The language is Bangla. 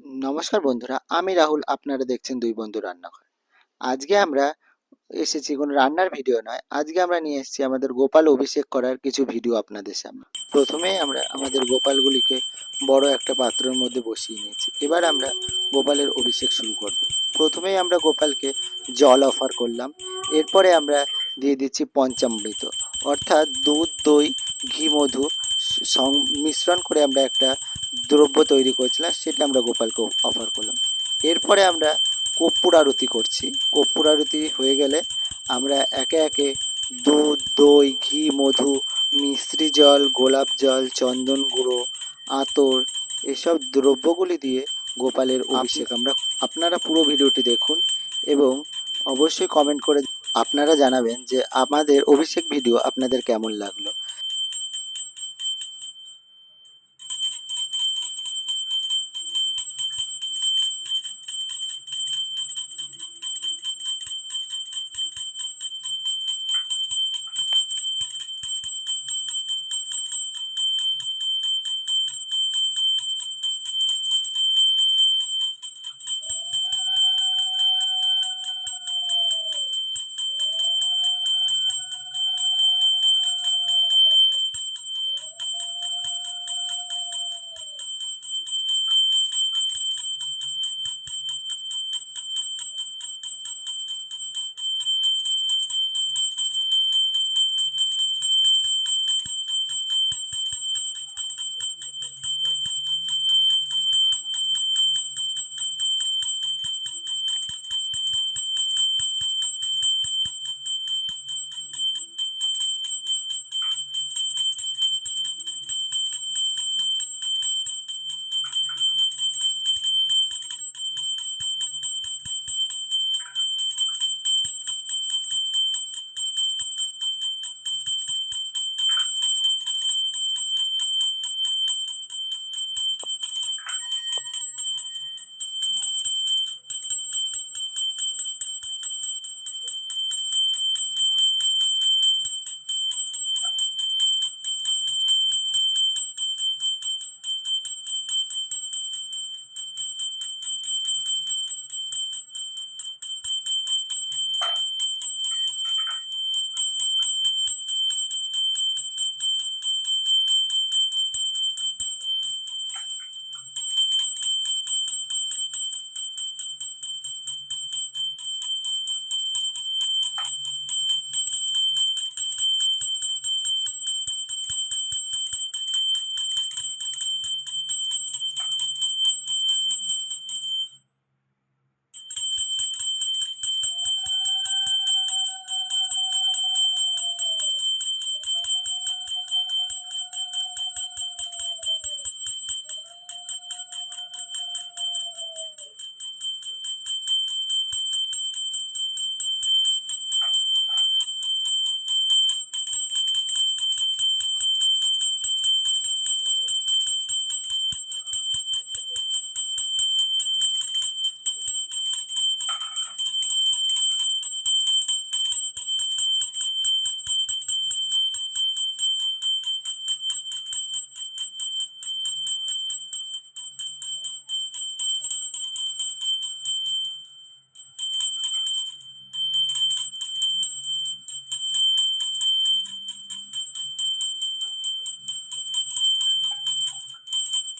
নমস্কার বন্ধুরা, আমি রাহুল, আপনারা দেখছেন দুই বন্ধু রান্নাঘর। আজকে আমরা এসেছি কোনো রান্নার ভিডিও নয়, আজকে আমরা নিয়ে এসেছি আমাদের গোপাল অভিষেক করার কিছু ভিডিও আপনাদের সামনে। প্রথমেই আমরা আমাদের গোপালগুলিকে বড় একটা পাত্রের মধ্যে বসিয়ে নিয়েছি। এবার আমরা গোপালের অভিষেক শুরু করব। প্রথমেই আমরা গোপালকে জল অফার করলাম। এরপরে আমরা দিয়ে দিচ্ছি পঞ্চামৃত, অর্থাৎ দুধ, দই, ঘি, মধু সংমিশ্রণ করে আমরা একটা দ্রব্য তৈরি করেছিলাম সেটা আমরা গোপালকে অফার করলাম। এরপরে আমরা কর্পূর আরতি করছি। কর্পূর আরতি হয়ে গেলে আমরা একে একে দুধ দই ঘি মধু মিশ্রি জল গোলাপ জল চন্দন গুঁড়ো আতর এসব দ্রব্যগুলি দিয়ে গোপালের অভিষেক আমরা আপনারা পুরো ভিডিওটি দেখুন এবং অবশ্যই কমেন্ট করে আপনারা জানাবেন যে আমাদের অভিষেক ভিডিও আপনাদের কেমন লাগল।